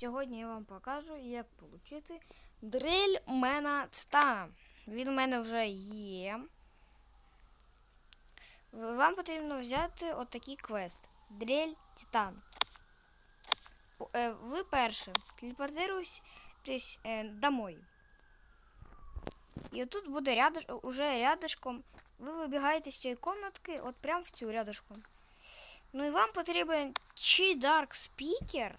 Сьогодні я вам покажу, як отримати дрель мена Титана. Він у мене вже є. Вам потрібно взяти отакий квест. Дрель Титан. Е, Ви перше телепортируйтесь е, домой. І отут буде рядиш, уже рядышком. Ви вибігаєте з цієї комнатки, от прям в цю рядышком. Ну і вам потрібен чи Dark Speaker,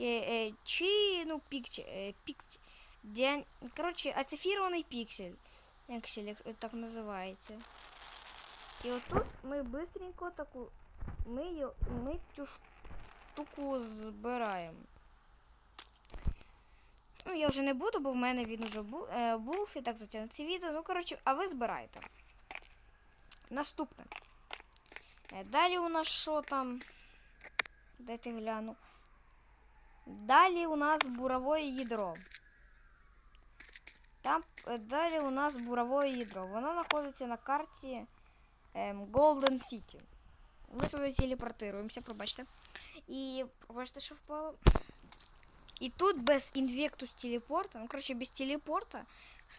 е, е, чи ну, пікче, е, пікч, де, коротше, оцифрований піксель, піксель, як так називається. І отут ми быстренько таку, ми, йо- ми цю штуку збираємо. Ну, я вже не буду, бо в мене він вже був, е, був і так затягне це відео. Ну, коротше, а ви збираєте. Наступне. Е, Далі у нас що там? Дайте гляну. Далі у нас буровое ядро. Там е, далі у нас буровое ядро. Воно знаходиться на карті ем, Golden City. Ми сюди телепортуємося, пробачте. І пробачте, що впало. І тут без інвектус телепорта, ну коротше, без телепорта,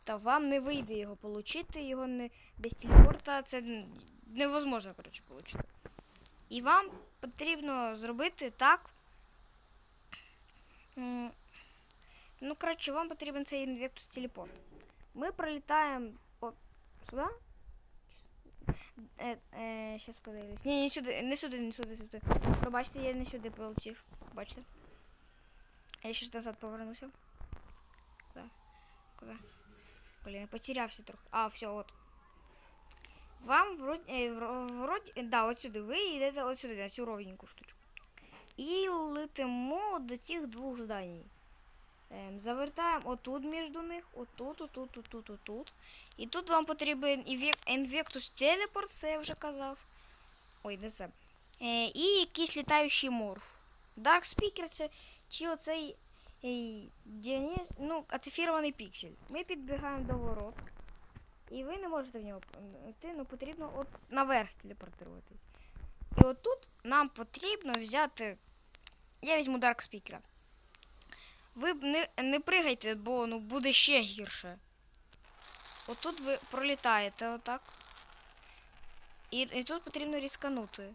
що вам не вийде його получити, його не без телепорта це невозможно, коротше, получити. І вам потрібно зробити так. Ну, коротше, вам потрібен цей інвектус телепорт. Ми пролітаємо от сюди. Е, е, щас подивлюсь. Ні, не сюди, не сюди, не сюди, сюди. Пробачте, я не сюди пролетів. Бачите? Я сейчас назад повернуся. Куда? Куда? Блин, я потерявся трохи. А, все, от. Вам вроді, е, вроді, да, от сюди. Ви йдете от сюди, на цю ровненьку штучку. І летимо до цих двох зданій. Ем, завертаємо отут між них, отут, отут, отут, отут. І тут вам потрібен інвектус телепорт, це я вже казав. Ой, не це. Е, і якийсь літаючий морф. Dark це чи оцей ей, Діоніс, ну, оцифрований піксель. Ми підбігаємо до ворот. І ви не можете в нього йти, ну потрібно от наверх телепортуватись. І отут нам потрібно взяти. Я візьму Dark Speaker. Ви не, не пригайте, бо ну, буде ще гірше. Отут ви пролітаєте отак. І, і тут потрібно різканути.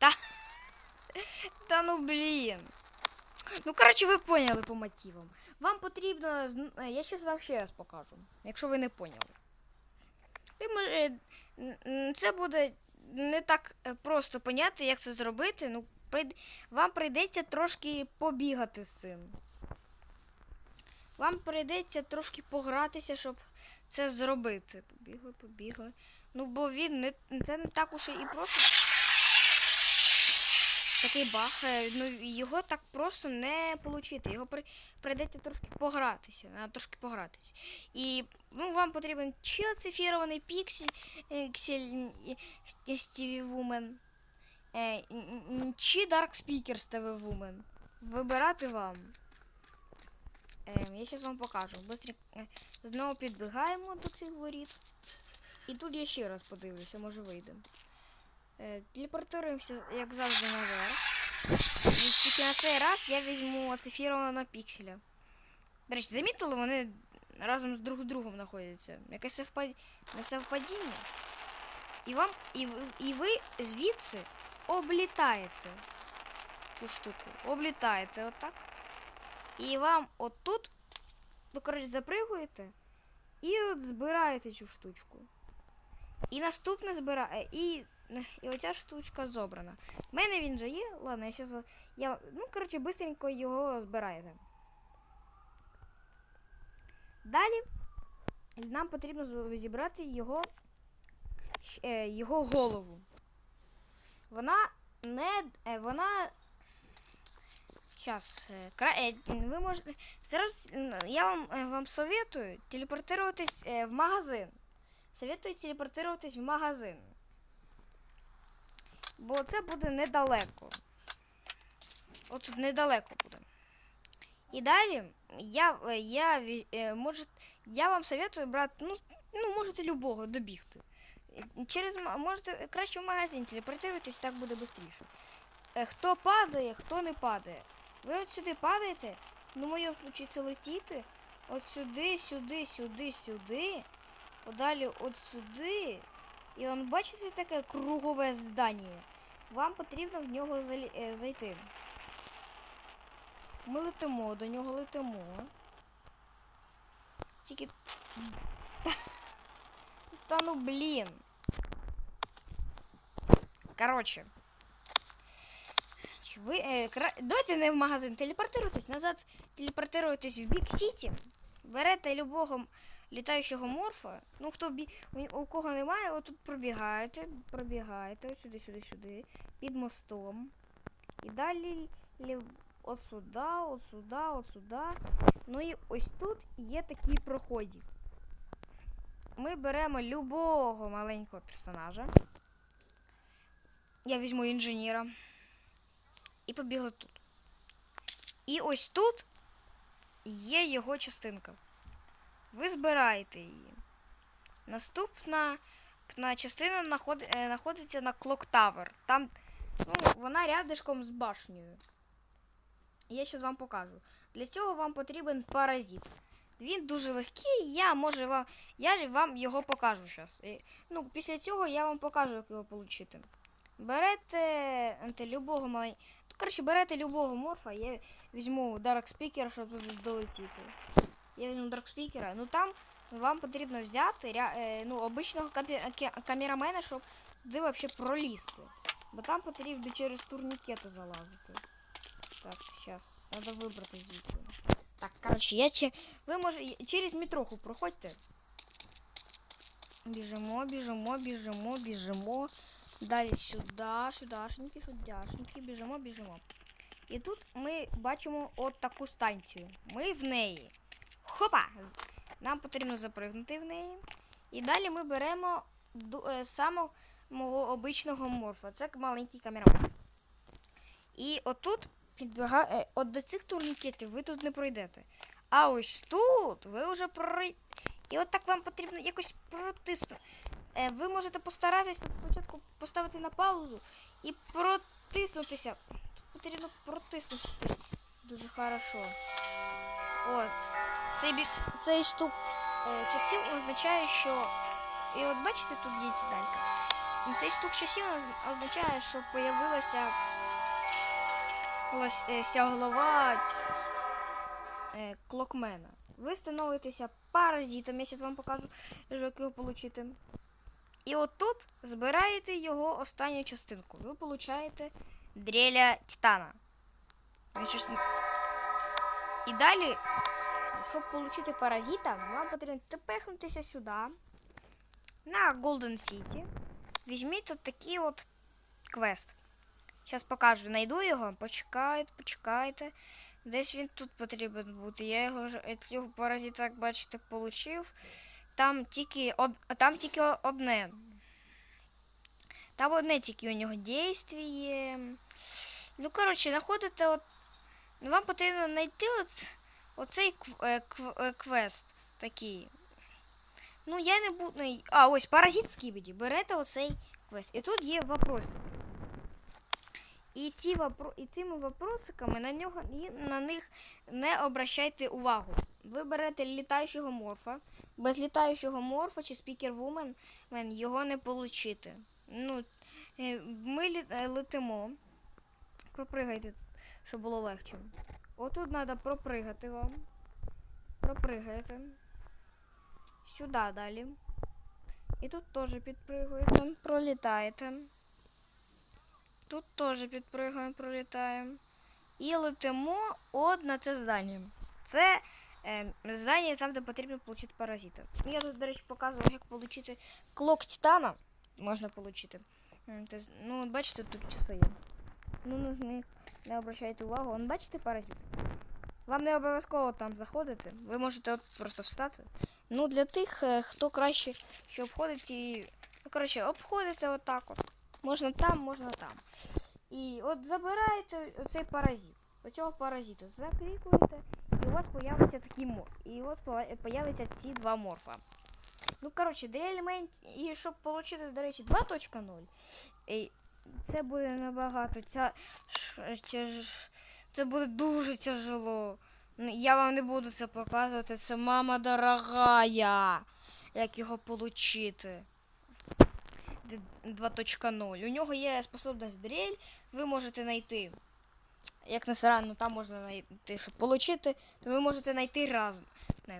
Та. Та ну блін. Ну, коротше, ви поняли по мотивам. Вам потрібно. е, Я щас вам ще раз покажу, якщо ви не поняли. Е, це буде не так е, просто поняти, як це зробити. Ну, вам прийдеться трошки побігати з цим. Вам прийдеться трошки погратися, щоб це зробити. Побігли, побігли. Ну, бо він не це не так уж і просто такий баг. е, Ну, його так просто не отримати. Його при, прийдеться трошки погратися. Треба трошки погратися. І ну, вам потрібен чи оцифрований піксель, е, Стіві Вумен, е, чи Dark Speaker Стіві Вумен. Вибирати вам. Е, я зараз вам покажу. Бистрі, е, знову підбігаємо до цих воріт. І тут я ще раз подивлюся, може вийде. Е, телепортуємося, як завжди, наверх. Ну, Тільки на цей раз я візьму оцифрованого пікселя. До речі, замітили, вони разом з друг другом знаходяться. Якесь совпад... совпадіння. І вам. І, і ви звідси облітаєте цю штуку. Облітаєте отак. І вам отут, ну, коротше, запригуєте і от збираєте цю штучку. І наступне збирає. І, і оця штучка зобрана. У мене він же є. Ладно, я зараз. Я, ну, коротше, быстренько його збираєте. Далі нам потрібно зібрати його, е, його голову. Вона не. е, Вона. Сейчас. Ви можете. Зараз я вам, е, вам советую телепортуватись е, в магазин. Советую телепортуватись в магазин. Бо це буде недалеко. От тут недалеко буде. І далі я, е, я, е, може, я вам советую брати, ну, ну можете любого добігти. Через можете краще в магазин телепортуватись, так буде швидше. е, хто падає, хто не падає. Ви от сюди падаєте, ну, в моєму случаї це летіти. От сюди, сюди, сюди, сюди. Подалі от сюди. І он, бачите таке кругове здання. Вам потрібно в нього е, зайти. Ми летимо, до нього летимо. Тільки. Та ну блін. Короче. Чи Ви, е, кра... Давайте не в магазин. Телепортируйтесь назад, телепортируйтесь в Бік Сіті. Берете любого літаючого морфа. Ну, хто бі... у, кого немає, отут пробігаєте, пробігаєте, сюди, сюди, сюди, під мостом. І далі лів... от сюди, от сюди, от сюди. Ну і ось тут є такий проходик. Ми беремо любого маленького персонажа. Я візьму інженера. І побігли тут. І ось тут є його частинка. Ви збираєте її. Наступна частина е, знаходиться на Clock Tower. Там ну, вона рядишком з башнею. Я зараз вам покажу. Для цього вам потрібен паразит. Він дуже легкий, я може вам. Я вам його покажу зараз. Ну, після цього я вам покажу, як його отримати. Берете ante, любого маленького. Коротше, берете любого морфа, я візьму Dark Speaker, щоб туди долетіти. Я візьму Dark Speaker. Ну там вам потрібно взяти е, ну, обичного камерамена, щоб туди взагалі пролізти. Бо там потрібно через турнікети залазити. Так, зараз, треба вибрати звідси. Так, коротше, я че... Ви може через метроху проходьте. Біжимо, біжимо, біжимо, біжимо. Далі сюди, сюдашеньки, сюдашеньки, біжимо, біжимо. І тут ми бачимо от таку станцію. Ми в неї. Хопа! Нам потрібно запригнути в неї. І далі ми беремо е, самого мого обичного морфа. Це маленький камерамен. І отут підбіга... е, от до цих турнікетів ви тут не пройдете. А ось тут ви вже пройдете. І от так вам потрібно якось протиснути. Е, ви можете постаратись спочатку поставити на паузу і протиснутися. Тут потрібно протиснутися. Дуже хорошо. О, цей бік, цей штук е, часів означає, що. І от бачите, тут є ці. Цей стук часів означає, що появилася е, голова е, клокмена. Ви становитеся паразитом, я зараз вам покажу, як його отримати. І отут збираєте його останню частинку. Ви получаєте дреля титана. І далі, щоб отримати паразита, вам потрібно тепехнутися сюди, на Golden City. Візьміть тут такий от квест. Зараз покажу, знайду його. Почекайте, почекайте. Десь він тут потрібен бути. Я його цього паразита, як бачите, получив. Там тільки, од, там тільки одне. Там одне тільки у нього дійствіє. Ну, коротше, знаходите от. Ну, вам потрібно знайти от, оцей е, е, квест такий. Ну, я не буду. ну, А, ось паразит скібіді. Берете оцей квест. І тут є вопроси. І, ці вопро... і цими вопросиками на, нього... на них не обращайте увагу. Ви берете літаючого морфа. Без літаючого морфа чи спікер вумен його не получити. Ну, е, ми е, летимо. Пропригайте, щоб було легше. Отут треба пропригати вам. Пропригаєте. Сюди далі. І тут теж підпригуєте, пролітаєте. Тут теж підпригаємо, пролітаємо. І летимо от на це здання. Це е, здання там, де потрібно отримати паразита. Я тут, до речі, показував, як отримати клок титана. Можна отримати. Ну, бачите, тут часи є. Ну, на них не обращайте увагу. Вон, бачите паразит? Вам не обов'язково там заходити. Ви можете от просто встати. Ну, для тих, хто краще, що обходить і. Ну, коротше, обходите отак от. Можна там, можна там. І от забираєте оцей паразит. Оцього паразиту. Заклікуєте, і у вас появиться такий морф. І у вас поя- появляться ці два морфа. Ну, коротше, для елемент, і щоб отримати, до речі, 2.0, і це буде набагато. Ця, це буде дуже тяжело. Я вам не буду це показувати. Це мама дорогая. Як його. Д- 2.0. У нього є способність дрель. Ви можете знайти. Як не срано, там можна знайти, щоб получити, то ви можете знайти разне.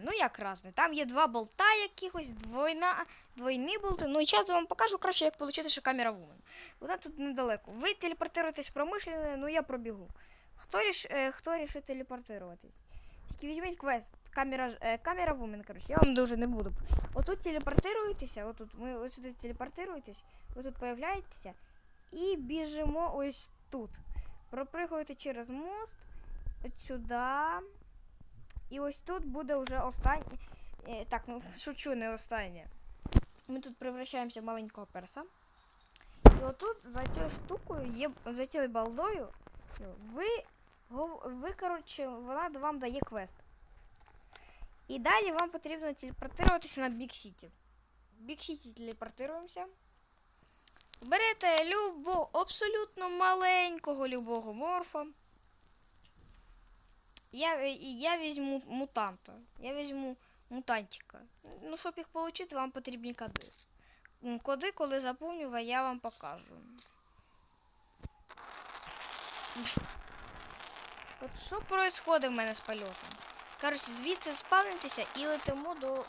Ну як разне? Там є два болта якихось, двойна, двойні болти. Ну і зараз я вам покажу краще, як отримати ще камера вумен. Вона тут недалеко. Ви телепортуєтесь в промишлене, ну я пробігу. Хто ріш, е, хто рішить телепортуватись? Тільки візьміть квест. Камера, е, камера вумен, коротше, я вам дуже не буду. Отут телепортуєтеся, отут, ми ось сюди телепортуєтесь, ви тут появляєтеся і біжимо ось тут. Пропригуєте через мост, от сюди. І ось тут буде вже останнє. е, Так, ну шучу, не останнє. Ми тут превращаємося в маленького перса. І отут за цією штукою є за цією балдою. Ви, ви коротше, вона вам дає квест. І далі вам потрібно телепортуватися на Бік Сіті. Бік Сіті телепортуємося. Берете любо, абсолютно маленького любого морфа. Я, я візьму мутанта. Я візьму мутантика. Ну, щоб їх отримати, вам потрібні коди. Коди, коли заповню, я вам покажу. От що відбувається в мене з польотом? Коротше, звідси спавнитеся і летимо до.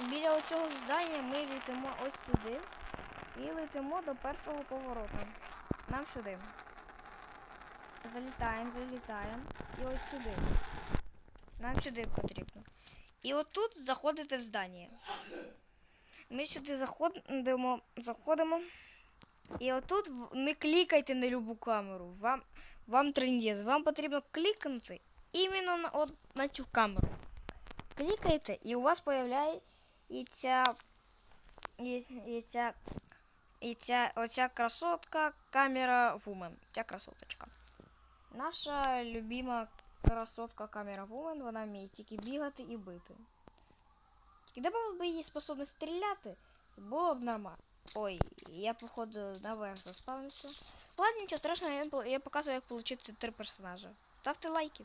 Біля оцього здання ми летимо ось сюди. І летимо до першого повороту. Нам сюди. Залітаємо, залітаємо. І от сюди. Нам сюди потрібно. І отут заходите в здання. Ми сюди заходимо, заходимо. І отут не клікайте на любу камеру. Вам, вам трендець. Вам потрібно клікнути іменно на, от, на цю камеру. Клікайте, і у вас і ця, і ця, оця красотка камера Вумен. Ця красоточка. Наша любима красотка камера Вумен, вона вміє тільки бігати і бити. І добавив би їй способність стріляти, було б нормально. Ой, я походу наверх заспавнився. Ладно, нічого страшного, я показую, як отримати три персонажа. Ставте лайки.